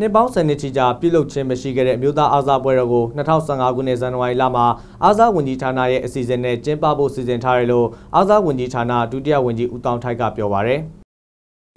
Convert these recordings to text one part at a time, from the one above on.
နှစ်ပေါင်း10နှစ်ချီကြာပြုလုပ်ခြင်းမရှိခဲ့တဲ့အမျိုးသားအားစားပွဲတော်ကို2015ခုနှစ်ဇန်နဝါရီလမှာအားစားဝန်ကြီးဌာနရဲ့အစီအစဉ်နဲ့ကျင်းပဖို့စီစဉ်ထားတယ်လို့အားစားဝန်ကြီးဌာနဒုတိယဝန်ကြီးဦးတောင်ထိုက်ကပြောပါရယ်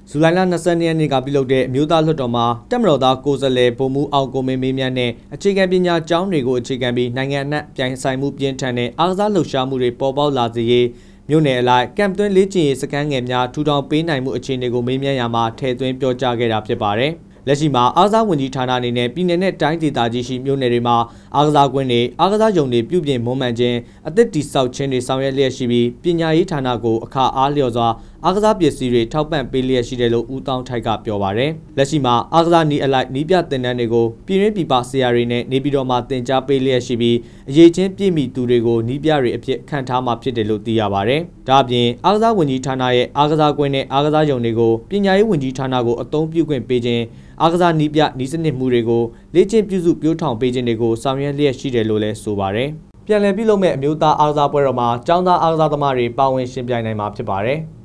ဇူလိုင်လ22ရက်နေ့ကပြုလုပ်တဲ့အမျိုးသားလွှတ်တော်မှာတက်မတော်သားကိုယ်စားလှယ်ဗိုလ်မှူးအောင်ကိုမင်းမေးမြန်းတဲ့အခြေခံပညာကျောင်းတွေကိုအခြေခံပြီးနိုင်ငံအနှံ့ပြိုင်ဆိုင်မှုပြင်းထန်တဲ့အားကစားလှုပ်ရှားမှုတွေပေါ်ပေါက်လာစေရေးမြို့နယ်အလိုက်ကမ်သွင်းလေးချင်ရေးစခန်းငယ်များထူထောင်ပေးနိုင်မှုအခြေအနေကိုမေးမြန်းရမှာထည့်သွင်းပြောကြားခဲ့တာဖြစ်ပါတယ်။ လက်ရှိမှာအားကစားဝန်ကြီးဌာနအနေနဲ့ပြည်내နဲ့တိုင်းဒေသကြီးရှိမြို့နယ်တွေမှာအားကစားကွင်းတွေအားကစားရုံတွေပြုပြင်မွမ်းမံခြင်းအသစ်တိဆောက်ခြင်းတွေဆောင်ရွက်လျက်ရှိပြီးပညာရေးဌာနကိုအခါအားလျော်စွာ အားကစားပစ္စည်းတွေထောက်ပံ့ပေးလျက်ရှိတယ်လို့ဦးတောင်းထိုက်ကပြောပါရယ်လက်ရှိမှာအားကစားနီးအလိုက်နီးပြတင်တန်းတွေကိုပြည်ရင်းပြည်ပဆရာတွေနဲ့နေပြည်တော်မှာတင် जा ပေးလျက်ရှိပြီးအရေးချင်းပြည့်မီသူတွေကိုနီးပြတွေအဖြစ်ခံထားမှာဖြစ်တယ်လို့သိရပါရယ်ဒါအပြင်အားကစားဝန်ကြီးဌာနရဲ့အားကစားကွင်းနဲ့အားကစားရုံတွေကိုပညာရေးဝန်ကြီးဌာနကိုအသုံးပြုခွင့်ပေးခြင်းအားကစားနီးပြနီးစနစ်မှုတွေကိုလေ့ကျင့်ပြုစုပြောထောင်ပေးခြင်းတွေကိုဆောင်ရွက်လျက်ရှိတယ်လို့လည်းဆိုပါရယ်ပြန်လည်ပြုလုပ်မဲ့အမျိုးသားအားကစားပွဲတော်မှာចောင်းသားအားကစားသမားတွေပါဝင်ရှင်ပြိုင်နိုင်မှာဖြစ်ပါတယ်။